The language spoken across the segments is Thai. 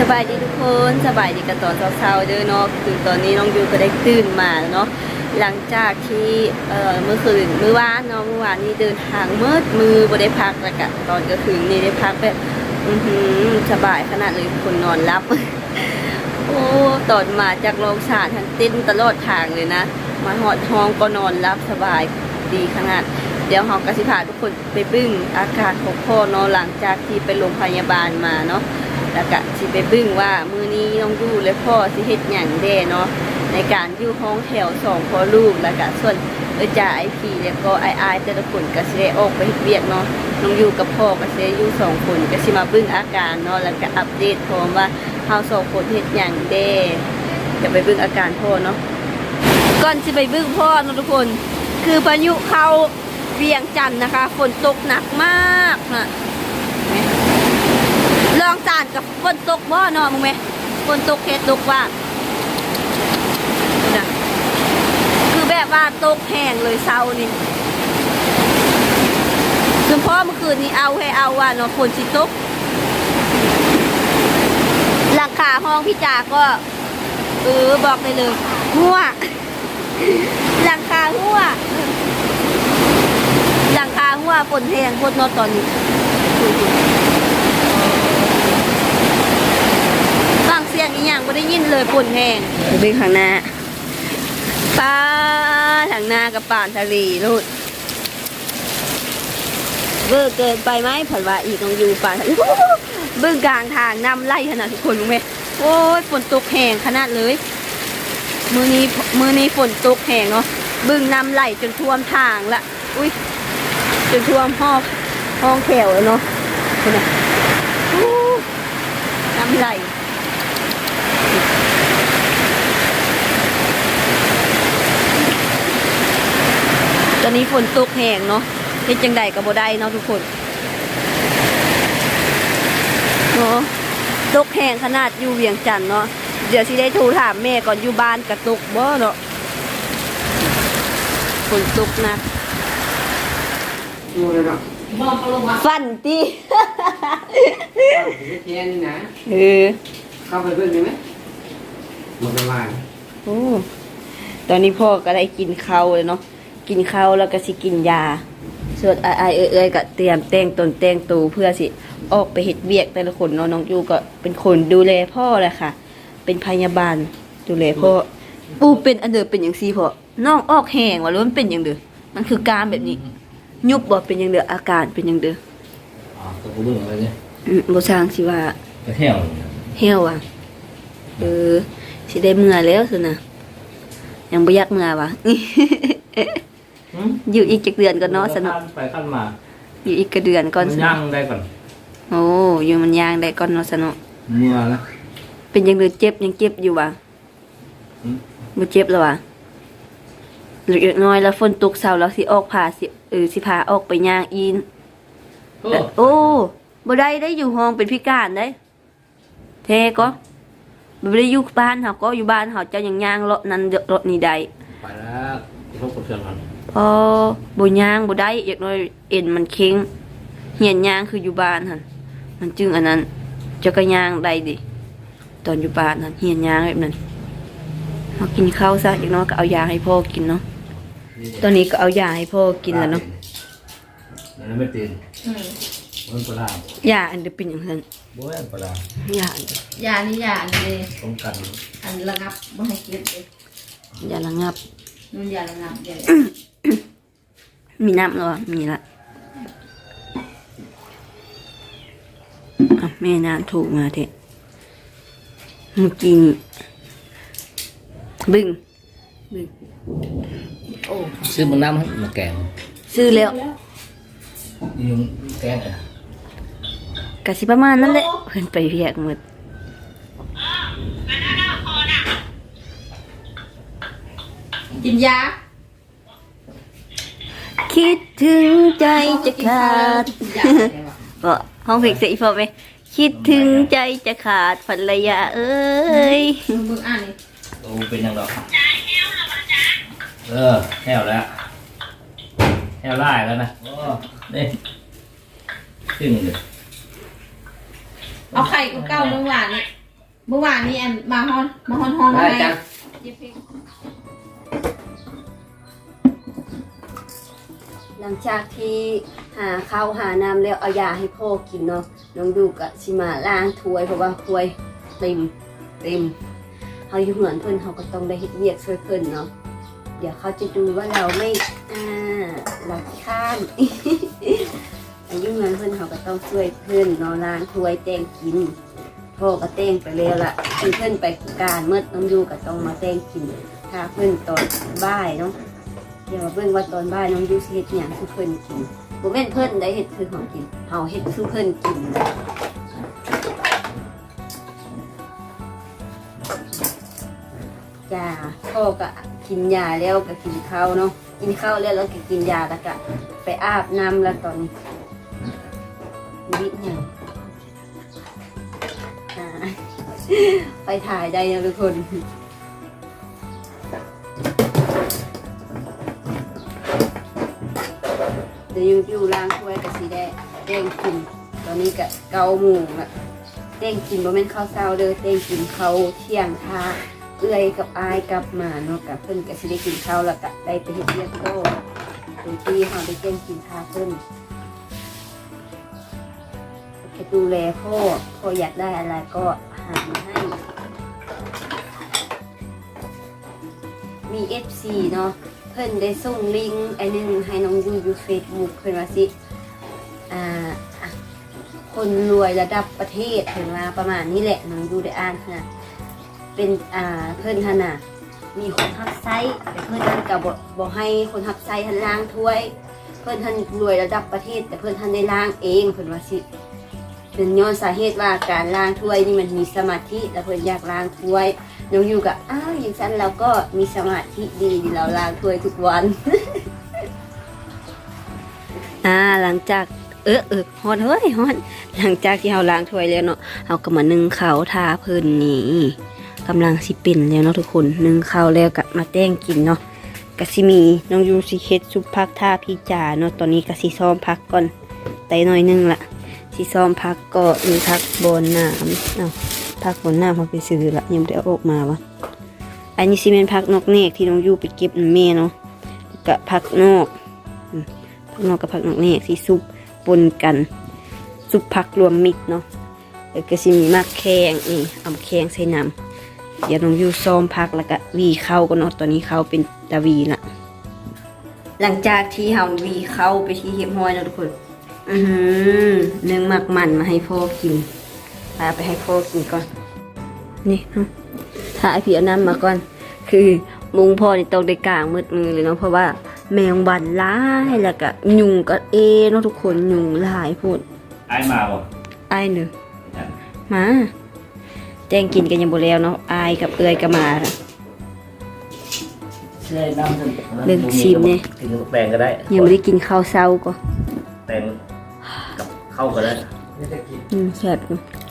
สบายดีทุกคนสบายดีกันตอนเช้าๆเด้อเนาะคือตอนนี้น้องยูก็ได้ตื่นมาเนาะหลังจากที่เอ่อเมื่อคืนเมื่อวานเนาะเมื่อวานนี้เดินทางมืดมือบ่ได้พักแล้วก็ตอนกลางคืนนี่ได้พักแบบอือหือสบายขนาดเลยคนนอนรับโอ้ตอนมาจากโรงสารทันเต้นตลอดทางเลยนะมาหอดห้องก็นอนรับสบายดีขนาด เดี๋ยวเฮากสิพาทุกคนไปบึ้งอาการของพ่อเนาะหลังจากที่ไปโรงพยาบาลมาเนาะ แล้วก็สิไปบึ้งว่ามือนี้น้องยูและพ่อสิเฮ็ดหยังแด้เนาะในการอยู่ห้องแถวสองพ่อลูกแล้วก็ส่วนเออจ่าไอพีแล้วก็ไอไอแต่ละคนก็สิได้ออกไปเฮ็ดเวียกเนาะน้องอยู่กับพ่อก็สิอยู่สองคนก็สิมาบึ้งอาการเนาะแล้วก็อัปเดตพร้อมว่าเฮาสองคนเฮ็ดหยังแด้เดี๋ยวไปบึ้งอาการพ่อเนาะก่อนสิไปบึ้งพ่อเนาะทุกคน คือพายุเข้าเวียงจันทน์นะคะฝนตกหนักมากนะ ลองจานกับฝนตกบ่เนาะมึงไหมฝนตกเฮ็ดตกว่าคือแบบว่าตกแห้งเลยเศร้านี่คือพ่อเมื่อคืนนี้เอาให้เอาว่าเนาะฝนสิตกหลังคาห้องพี่จาก็เออบอกเลยหัวหลังคาหัวหลังคาหัวฝนแห้งฝนเนอตอนนี้ ฟังเสียงอีหยังไม่ได้ยินเลยปุ่นแห้งไปดึงข้างหน้าป้าทางหน้ากับป่านทะเลลูดเบอร์เกินไปไหมผันว่าอีกต้องอยู่ป่านทะเลเบื้องกลางทางน้ำไล่ขนาดทุกคนรู้ไหมโอ้ยฝนตกแห้งขนาดเลยมือนี้มือนี้ฝนตกแห้งเนาะเบื้องน้ำไหลจนท่วมทางละอุ้ยจนท่วมห้องห้องแถวแล้วเนาะคุณน่ะโอ้น้ำไหล ตอนนี้ฝนตกแห้งเนาะเฮ็ดจังใดก็บ่ได้เนาะทุกคนเนาะตกแห้งขนาดอยู่เวียงจันทน์เนาะเดี๋ยวสิได้โทรถามแม่ก่อนอยู่บ้านกระตกบ่เนาะฝนตกหนะดูเลยเนาะฟันติเทียนนี่นะเออเข้าไปเพิ่มได้ไหมหมดเวลาโอ้ตอนนี้พ่อก็ได้กินข้าวเลยเนาะ กินข้าวแล้วก็สิกินยาส่วนไอไอเอ้ยๆก็เตรียมแต่งตนแต่งตูเพื่อสิออกไปเฮ็ดเวียกแต่ละคนเนาะน้องยูก็เป็นคนดูแลพ่อแหละค่ะ เป็นพยาบาลดูแลพ่อปูเป็นอันเดอเป็นอย่างซีพ่อน้องออกแหงว่าหรือมันเป็นอย่างเดอมันคือการแบบนี้ ยุบบ่เป็นอย่างเดออาการเป็นอย่างเดออ๋อตัวกูเบิ่งอะไรเนี่ยอืมบ่สร้างสิว่ากระเที่ยวเหี่ยวอะเออสิได้เมื่อแล้วสินะยังบ่อยากเมื่อวะ อยู่อีกจักเดือนก่อนเนาะสนุกไปขั้นมา อยู่อีกกระเดือนก่อนมันสนุย่างกได้ก่อน โอ้อยู่มันยางได้ก่อนเนาะสนุกเมื่อนะเป็นยังเดือเจ็บยังเจ็บอยู่วะอืมบ่เจ็บแล้ววะเล็กน้อยแล้วฝนตกเช้าแล้วสิออกพาสิเออสิพาออกไปย่างอีนโอ้แต่โอ้บ่ได้ได้อยู่ห้องเป็นพิการได้แท้ก็บ่ได้อยู่บ้านเฮาก็อยู่บ้านเฮาเจ้ายังย่างรถนั้นรถนี้ได้ไปแล้วพบกับเพื่อนมัน พอบ่ย่างบ่ได้อย่างน้อยเอ็นมันเค็งเหียนย่างคืออยู่บ้านหั่นมันจึงอันนั้นเจะก็ย่างได้ดิตอนอยู่บ้านหั่นเหียนย่างแบบนั้นเฮากินข้าวซะอย่างน้อยก็เอายาให้พ่อกินเนาะตอนนี้ก็เอายาให้พ่อกินแล้วเนาะแล้วไม่ตื่นมันปลายาอันเดียวเป็นอย่างนั้นบ้วยปลายาอันเดียวยานี่ยาอันนี้ป้องกันอันระงับไม่ให้กินเลยยาระงับมันยาระงับยา มีน้ำแล้วอะมีละอะแม่น้ำถูกมาเถอะเมื่อกี้นี่บึ้งบึ้งซื้อมึงน้ำให้มาแกงซื้อแล้วนี่มึงแกงอะกะสิประมาณนั้นแหละเพิ่นไปเรียกหมดกินยา คิดถึงใจจะขาดยาอะไรวะบ่ห้องเพลงเสียอีพอไหมคิดถึงใจจะขาดภรรยาเอ้ยมึงมึงอ่านนี่โอ้เป็นยังดอกเออแห้วแล้วแห้วไล่แล้วนะโอ้นี่ขึ้นเลยเอาไข่กูเก้าเมื่อวานนี่เมื่อวานนี้อันมาฮอนมาฮอนห้องได้อะไร หลังจากที่หาข้าวหาน้ำแล้วเอายาให้พ่อกินเนาะน้องดูกะสิมาล้างถ้วยเพราะว่าถ้วยเต็มเต็มเขาอยู่เหมือนเพื่อนเขาก็ต้องได้เฮ็ดเวียกช่วยเพื่อนเนาะเดี๋ยวเขาจะดูว่าเราไม่อ่าเราข้ามอายุเหมือนเพื่อนเขาก็ต้องช่วยเพื่อนเนาะล้างถ้วยแต่งกินพ่อก็แต่งไปแล้วละเพื่อนไปการเมื่อน้องดูก็ต้องมาแต่งกินถ้าเพื่อนตอนบ่ายเนาะ เดี๋ยวมาเบิ่งว่าตอนบ่ายน้องยูสิเฮ็ดหยังคือเพิ่นกินบ่แม่นเพิ่นได้เฮ็ดคือของกินเฮาเฮ็ดคือเพิ่นกินจ้าพ่อก็กินยาแล้วก็กินข้าวเนาะกินข้าวแล้วแล้วก็กินยาแล้วก็ไปอาบน้ำแล้วตอนนี้วิทย์หยังอ่าไปถ่ายได้นะทุกคน เดี๋ยวยูยูล้างถ้วยกับสีแดงเต้งกิน ตอนนี้กับเกาหมูละเต้งกินบ่แม่นข้าวเช้าเด้อเต้งกินเขาเที่ยงทาเอื้อยกับอายกลับมาเนาะกับเพิ่นก็สิได้กินข้าวแล้วก็ได้ไปเฮ็ดเรียกโตโดยที่เฮาได้เต้งกินทาเพิ่นก็ดูแลพ่อพ่ออยากได้อะไรก็หามาให้มี FC เนาะ เพิ่นได้ส่งลิงก์อ้หนึงให้น้องยูอยู่เฟซบุ๊กเพิ่นว่าสิอ่าคนรวยระดับประเทศเพิ่นว่าประมาณนี้แหละน้องยูได้อ่านค่ะเป็นอ่าเพิ่นท่าน่ะมีคนฮับไซต์แต่เพิ่อนท่านก็บ่บ่ให้คนฮับไซต์ท่านล้างถ้วย เพิ่อนท่านรวยระดับประเทศ แต่เพิ่อนท่านได้ล้างเองเพิ่อนว่าสิเป็นย้อนสาเหตุว่าการล้างถ้วยนี่มันมีสมาธิแล้วเพิ่อนอยากล้างถ้วย น้องยูก็อ้าวอย่างฉันเราก็มีสมาธิดีเราล้างถ้วยทุกวัน อ่าหลังจากเออเออฮอนเฮ้ยฮอนหลังจากที่เราล้างถ้วยแล้วเนาะเราก็มานึ่งข้าวทาเพิ่นนี่กำลังสิเป็นแล้วเนาะทุกคนนึ่งข้าวแล้วก็มาแต่งกินเนาะกะสิมีน้องยูสิเฮ็ดซุปผักท่าพี่จ๋าเนาะตอนนี้กะสิซ้อมผักก่อนไตหน่อยหนึงละสิซ้อมผักก็มีผักบนน้ำเนาะ ผักบนหน้าพอไปซื้อละยังไม่ได้เอาออกมาวะอันนี้ซีเมนผักนอกเนกที่น้องยูไปเก็บน้ำเมเนาะกับผักนอกอืมผักนอกกับผักนอกเนกที่ซุปปนกันซุปผักรวมมิตรเนาะแล้วก็สิมีมากแข้งนี่เอาแข้งใส่น้ำเดี๋ยวน้องยูซ้อมผักแล้วก็วีเข้าก็เนาะตอนนี้เข้าเป็นตาวีละหลังจากที่เฮาวีเข้าไปที่เฮียบห้อยแล้วทุกคน อือหือเนื้อหมักมันมาให้พ่อกิน พาไปให้พ่อกินก่อน นี่เนาะถ้าไอพี่เอาน้ำมาก่อน คือมุงพ่อนี่ต้องได้กลางมืดมือเลยเนาะเพราะว่า แมงวันร้ายแล้วก็ยุงก็เอเนาะทุกคนยุงหลายพูดไอ้มาบ่ไอ้ายเนอะมาแจ้งกินกันยังบ่แล้วเนาะอายกับเอื้อยก็มาเชื่อน้ำถึงเรื่องชิมเนี่ยกินกับแปลงก็ได้ยังไม่ได้กินข้าวเช้าก็แปลงกับข้าวก็ได้นี่จะกินอืมแซ่บอยู่มัน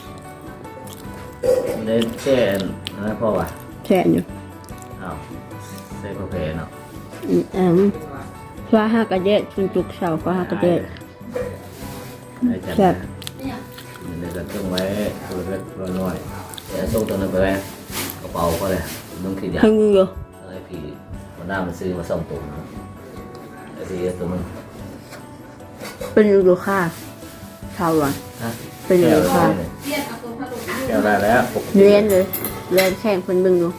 ได้แช่อันนั้นพ่อว่ะแซ่บอยู่อ้าวใส่กาแฟเนาะอืมอืมฟ้าห้ากระเด็ดจุนจุกเสาฟ้าห้ากระเด็ดได้จังแซ่บมันได้กันต้องไว้ตัวเล็กตัวน้อยเดี๋ยวส่งตัวนั้นไปไว้กระเป๋าก็เลยต้องขีดยา ให้มืออยู่อะไรพี่วันหน้ามันซื้อมาส่งตัวนะไอ้ที่ตัวมันเป็นอยู่ค่ะเท่าอะฮะเป็นอยู่ค่ะ เรียนเอา ตัวพัดลมแก้วได้แล้วปกติเรียนเลยเรียนแข่งคนเบึงอยู่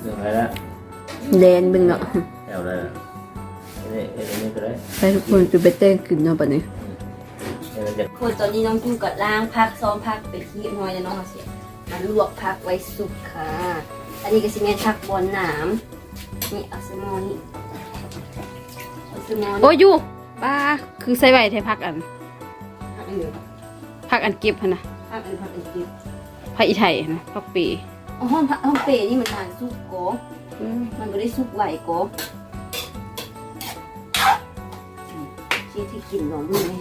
เรื่องอะไรแล้วเรียนเบึงเนาะแก้วได้แล้วนี่ไอ้นี่ก็ได้ไปทุกคนจะไปเต้นกินเนาะปะนี้ไอ้นี่จะคนตอนนี้น้องจูกับล้างพักซ้อมพักไปที่น้อยแล้วน้องเสียมาลวกพักไว้สุกค่ะ อันนี้ก็สิเมนพักบนหนามนี่เอาสมอนี่เอาสมอนี่โอ้ยอยู่ป้าคือใส่ไว้แท้พักอัน พักอันเดียว พักอันเก็บหั่นนะพักอันพักอันเดียวพักอีไทยหั่นนะพักปีอ๋อห้องพักห้องเปรนี่มันทานสุกโกอืมมันไม่ได้สุกไหวโกอืมที่ที่กินหนมนี่ไง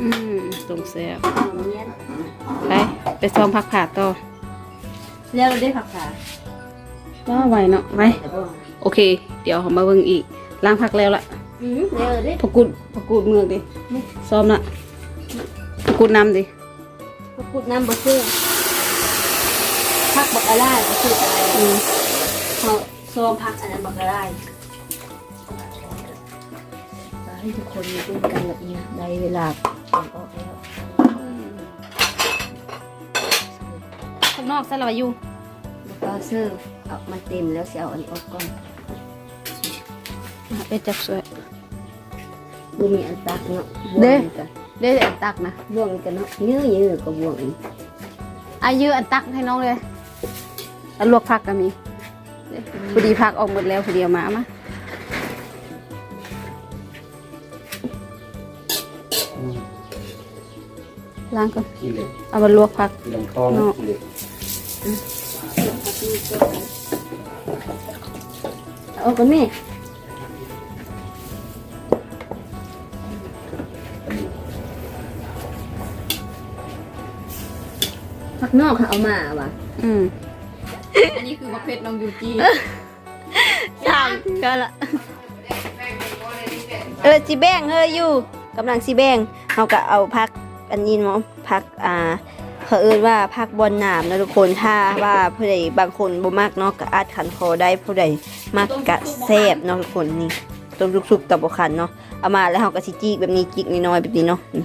อืมตรงแซ่บหนมเนี้ยไปไปซ้อมพักผ่าต่อแล้วเราได้ผักขาว่าไวเนาะไวแต่บ่โอเค เดี๋ยวมาเบิ่งอีกล้างพักแล้วล่ะอืมแล้วเราได้พะกูดพะกูดเมืองดิซ้อมละพะ กูดน้ำดิพระพุทธน้ำบ่ซื้อพักบักอะไรบ่ซื้ออะไรอืมเขาซองพักอันนั้นบักอะไรให้ทุกคนมีร่วมกันแบบนี้ได้เวลาออกแล้วข้างนอกใส่ละวาอยู่แล้วก็ซื้อเอามันเต็มแล้วเสียเอาอันนี้ออกก่อนอะไปจับสวยบ่มีอันตักเนาะเด้บ่มีกัน ได้แต่อันตักนะบ่วงกันเนาะเยอะๆก็บ่วงอีกอายือันตักให้น้องเลยแล้วลวกผักก็มีพอดีผักออกหมดแล้วพอดีเอามามาล้างก่อนขี้เหล็กเอามาลวกผักขี้ลำคลองขี้เหล็กเอากันแพักนอกค่ะเอามาว่ะอืมอันนี้คือมะเขือน้องยูจีสามก็ละเออสิแบ่งเฮออยู่กำลังสิแบ่งเขาก็เอาพักอันนี้เนาะพักอ่าเขาเอิ้นว่าพักบอลหนามนะทุกคนถ้าว่าผู้ใดบางคนบ่มักเนาะก็อาจขันคอได้ผู้ใดมักกะแซ่บเนาะทุกคนนี่ต้มสุกๆกับบ่คันเนาะเอามาแล้วเขาก็สิจิกแบบนี้จิกน้อยๆแบบนี้เนาะนี่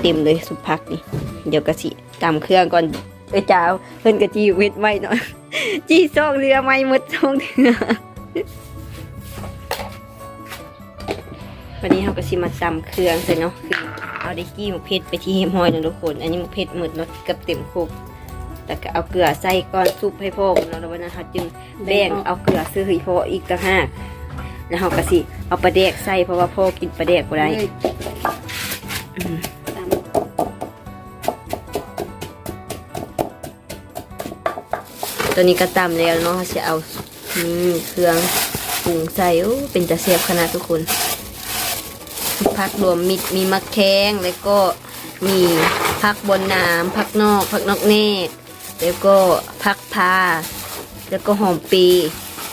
เต็มเลยสุปพักนี่ เดี๋ยวก็สิตำเครื่องก่อนเอ้ยจ้าวเพิ่นก็จีเวทไว้เนาะจีซองเรือไม่หมดซองเรือวันนี้เราก็สิมาตำเครื่องใส่เนาะคือเอาได้กี้หมกเพชรไปที่เฮมหอยนะทุกคน อันนี้หมกเพชรหมดเนาะเกับเต็มคุกแต่ก็เอาเกลือใส่ก้อนซุปให้พ่อเนาะแล้ววันนั้นเขาจึงแบ่งเอาเกลือซื้อให้พ่ออีกต่างหากแล้วเราก็สิเอาปลาแดกใส่เพราะว่าพ่อกินปลาแดกบ่ได้ ตัวนี้ก็ตำแล้วเนาะเขาจะเอานี่เครื่องปรุงใส่เป็นจะเสียบขนาดทุกคนผักรวมมิตรมีมะแขงแล้วก็มีผักบนน้ำผักนอกผักนอกเนตรแล้วก็ผักพาแล้วก็หอมปี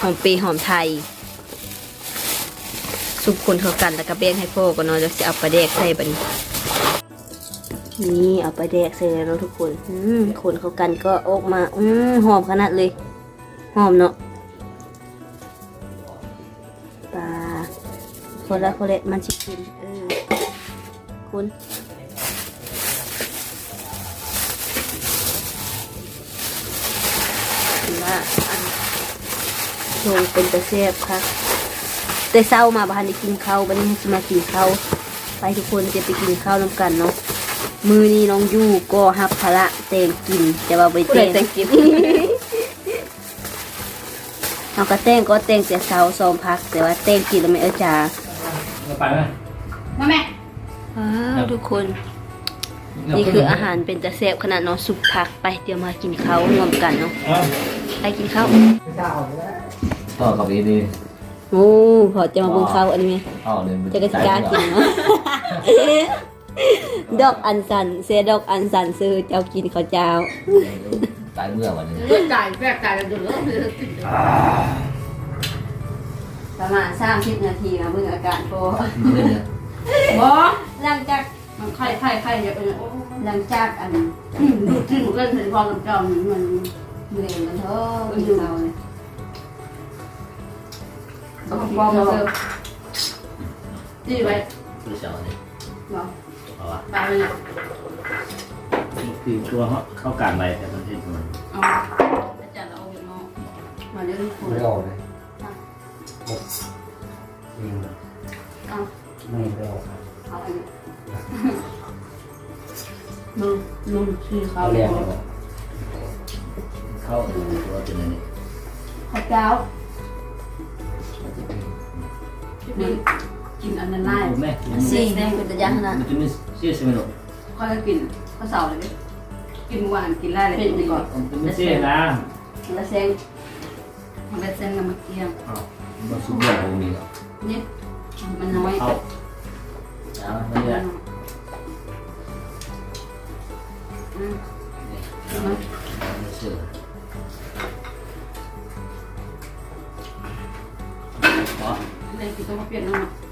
หอมปีหอมไทยสุกคนเข้ากันแล้วก็แบ่งให้พ่อก็นอนแล้วจะเอาปลาแดกใส่บัดน นี่เอาไปแดกใส่แล้วเนาะทุกคน อืมคนเข้ากันก็ออกมา อืมหอมขนาดเลย หอมเนาะปลาคนละคนละมันชิกินเออคุณถือว่าอันชงเป็นตะเสียบครับแต่เศร้ามาบ้านได้กินข้าววันนี้จะมากินข้าวไปทุกคนจะไปกินข้าวน้ำกันเนาะ มือนี้น้องยู่ก็ฮับภาระเตงกินแต่ว่าไปเตงผู้ใดแต่งกินเอาก็เต้งก็เต้งแต่เช้าซ้อมพัก แต่ว่าเต้งกินแล้วไม่เออจ้าเอาไปไหมมาแม่ว้าวทุกคน นี่คืออาหารเป็นจะแซ่บขนาดเนาะสุกผักไปเดี๋ยวมากินข้าวรวมกันเนาะเอาไปกินข้าวต่อกับอีนี่โอ้พอจะมาเบิ่งข้าวอันนี้ไหมเอาเลยจะกระสิกล้ากินเนาะ ดอกอันสันเสียดอกอันสันซื้อเจ้ากินข้าวเจ้า ตายเมื่อวันนี้เลือดจ่ายแฝกจ่ายกันดูแล้วประมาณ30นาทีนะเบิ่งอาการพอบอหลังจากมันไข่ไข่ไข่เยอะไปเนี่ยหลังจากอันดูจริงเล่นถึงความจำมันเหนื่อยกันเถอะกินข้าวเนี่ยต้องฟองมาเสิร์ฟดีไว้คือเสาเนี่ย เนาะเอาวะตายไปเนี่ยคือตัวเขาเข้าการไปแต่มันเห็นมันเอาอาจารย์เอาเนาะมาเรื่องคุไม่ยออกเลยหมดอืมเอาไม่ได้ออกเอาอันนี้มึงมึงชื่อเขาเอาเลเรียยนเลยเข้าตัวเป็นอันนี้ข้าวเจ้านี่ กินอันนั้นได้แม่สีแดงเป็นตะยางขนาดมันจะมีเสี้ยใช่ไหมลูกข้าวกินข้าวเสาเลยกินหวานกินได้เลยกินก่อนมันจะมีเสี้ยนะแล้วแซงมันเป็นเส้นกับมะเขืออ้าวมันสุกเรื่องของนี่นี่มันน้อยเข้าเอาไม่ได้อืมไม่เชื่ออ๋อเลยกินต้องมาเปลี่ยนแล้วเสร็จ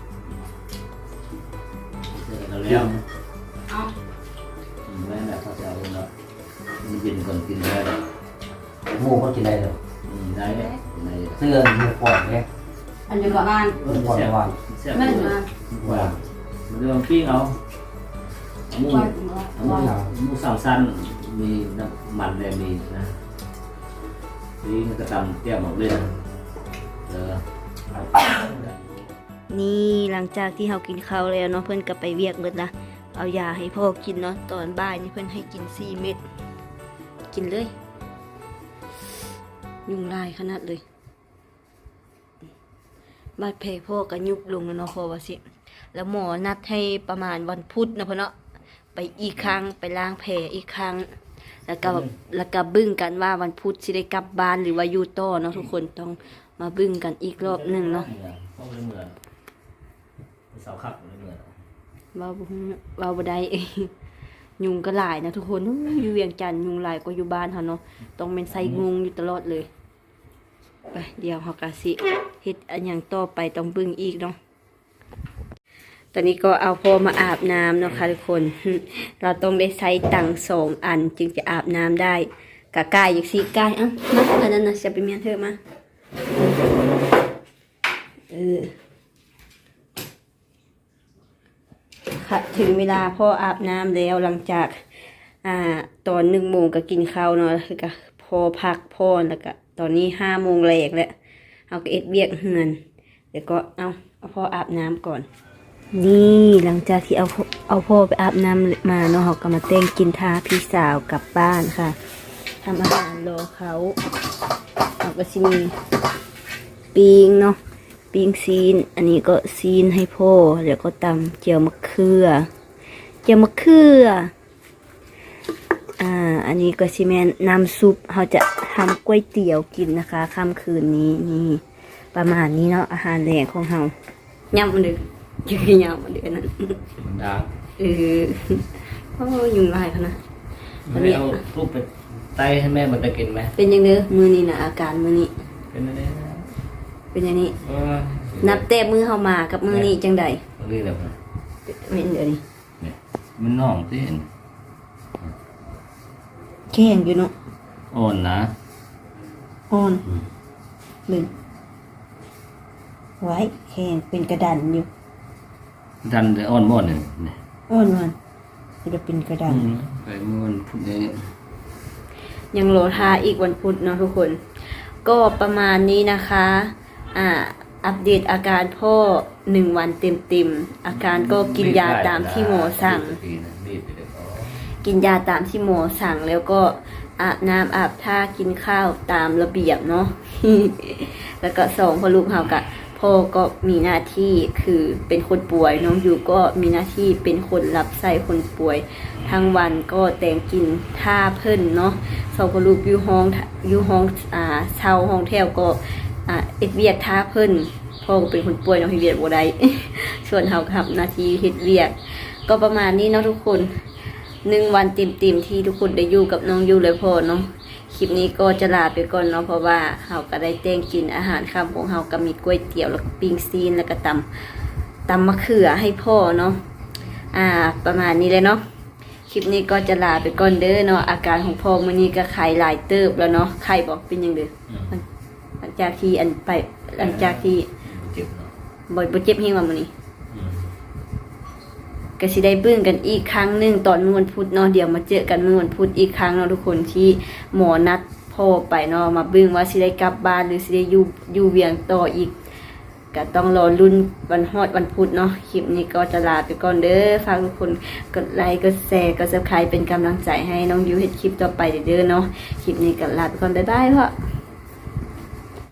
แล้วเอาไม่แบบเขาจะเอาเนาะมันเย็นก่อนกินได้หมูก็กินได้เลยอืมได้เลยได้เสื้อหมูปอดเนี่ยอันเดียวกับบ้านหมูปอดระวังแซ่บแม่นเลยมาว่ามันเรื่องปิ้งเอาหมูว่าหมูหมูสามสั้นมีน้ำมันแดงมีนะนี่มันก็ตำเตี้ยหมดเลยนะเออ นี่หลังจากที่เฮากินข้าวแล้วเนาะเพิ่นก็ไปเวียกเบิดละเอายาให้พ่อกินเนาะตอนบ่ายนี่เพิ่นให้กิน4เม็ดกินเลย ยุงลายขนาดเลย บาดแผลพ่อก็ยุบลงแล้วเนาะพ่อว่าสิ แล้วหมอนัดให้ประมาณวันพุธนะพ่อเนาะไปอีกครั้งไปล้างแผลอีกครั้ง แล้วก็แบบแล้วก็บึ้งกันว่าวันพุธสิได้กลับบ้านหรือว่าอยู่ต่อเนาะทุกคนต้องมาบึ้งกันอีกรอบหนึ่งเนาะ เสาขับเมื่อว่าบ่าบได้ยุงก็หลายนะทุกคนอู้อยู่เวียงจันทน์ยุงหลายกว่าอยู่บ้านเฮาเนาะต้องเป็นใส่งูอยู่ตลอดเลยไปเดี๋ยวเฮาก็สิเฮ็ดอันหยังต่อไปต้องบึ้งอีกเนาะตอนนี้ก็เอาพอมาอาบน้ำเนาะค่ะทุกคน เราต้องได้ใช้ตังสองอันจึงจะอาบน้ำได้กะกายอีกสิกายอะมาอันนั้นนะจะไปเมียนเธอมาเออ ค่ะ ถึงเวลาพ่ออาบน้ำแล้วหลังจาก อ่า ตอนหนึ่งโมงก็กินข้าวเนาะแล้วก็พอพักพ่อแล้วก็ตอนนี้ห้าโมงแรกแล้วเอาก็เอ็ดเบียกเฮือนเดี๋ยวก็เอาเอาพ่ออาบน้ำก่อน นี่หลังจากที่เอาพ่อเอาพ่อไปอาบน้ำมาเนาะเขาก็มาเต้งกินทาพี่สาวกลับบ้านค่ะทำอาหารรอเขาเราก็จะมีปิงเนาะ ปิ้งซีน อันนี้ก็ซีนให้พ่อ แล้วก็ตำเจียวมะเขือ เจียวมะเขือ อ่า อันนี้ก็ชิแมนน้ำซุปเขาจะทำก๋วยเตี๋ยวกินนะคะค่ำคืนนี้นี่ ประมาณนี้เนาะอาหารแรงของเราย่ำมันดึกยังไงย่ำมันดึกอันนั้นมันดาเออโอ้ยยุงลายพะนะไม่ได้เอาลูกไปไต้ให้แม่มันไปกินไหมเป็นยังไงมือนี้นะอาการมือนี้เป็นอะไรนะ เป็นอย่างนี้เออนับแต่มือเข้ามากับมือนี้จังใดนี่แหละเป็นเดี๋ยวนี้เนี่ยมันน่องที่เห็นแข็งอยู่เนาะอ่อนนะอ่อนหนึ่งไว้แข็งเป็นกระดันอยู่ดันแต่อ่อนหมดเนี่ยเนี่ยอ่อนมันมันจะเป็นกระดันไปมันพูดอย่างนี้ยังโหลทาอีกวันพุธเนาะทุกคน ก็ประมาณนี้นะคะ อ่าอัปเดตอาการพ่อหนึ่งวันเต็มๆ อาการก็กินยาตามที่หมอสั่งรีบไปเดี๋ยวเขากินยาตามที่หมอสั่งแล้วก็อาบน้ำอาบท่ากินข้าวตามระเบียบเนาะ แล้วก็สองพ่อลูกเฮากะพ่อก็มีหน้าที่คือเป็นคนป่วย น้องอยู่ก็มีหน้าที่เป็นคนรับใส่คนป่วย ทั้งวันก็แต่งกินท่าเพิ่นเนาะสองพ่อลูกอยู่ห้องอยู่ห้องอ่าเช่าห้องแถวก็ อ่าเอ็ดเวียกท่าเพิ่นพ่อก็เป็นคนป่วยเนาะเฮ็ดเวียกบ่ได้ส่วนเฮาก็ทำหน้าที่เฮ็ดเวียก ก็ประมาณนี้เนาะทุกคนหนึ่งวันเต็มๆที่ทุกคนได้อยู่กับน้องยูเลยพ่อเนาะคลิปนี้ก็จะลาไปก่อนเนาะเพราะว่าเฮาก็ได้แจ้งกินอาหารค่ำของเฮาก็มีก๋วยเตี๋ยวแล้วก็ปิ้งซีนแล้วก็ตำตำมะเขือให้พ่อเนาะอ่า ประมาณนี้เลยเนาะคลิปนี้ก็จะลาไปก่อนเด้อเนาะอาการของพ่อมื้อนี้ก็ไข้หลายเติบแล้วเนาะไข้บอกเป็นยังเด้อหลัง จากที่อันไปหลังจากที่เจ็บเนาะบ่บ่เจ็บเฮงว่ามื้อนี้ก็สิได้เบิ่งกันอีกครั้งหนึ่งตอนมื้อวันพุธเนาะเดี๋ยวมาเจอกันมื้อวันพุธอีกครั้งเนาะทุกคนที่หมอนัดพ่อไปเนาะมาเบิ่งว่าสิได้กลับบ้านหรือสิได้อยู่อยู่เวียงต่ออีกก็ต้องรอลุ้นวันฮอดวันพุธเนาะคลิปนี้ก็จะลาไปก่อนเด้อฝากทุกคนกดไลค์กดแชร์กด Subscribe เป็นกำลังใจให้น้องยูเฮ็ดคลิปต่อไปเด้อเนาะคลิปนี้ก็ลาไปก่อนบ๊ายบายพ่อ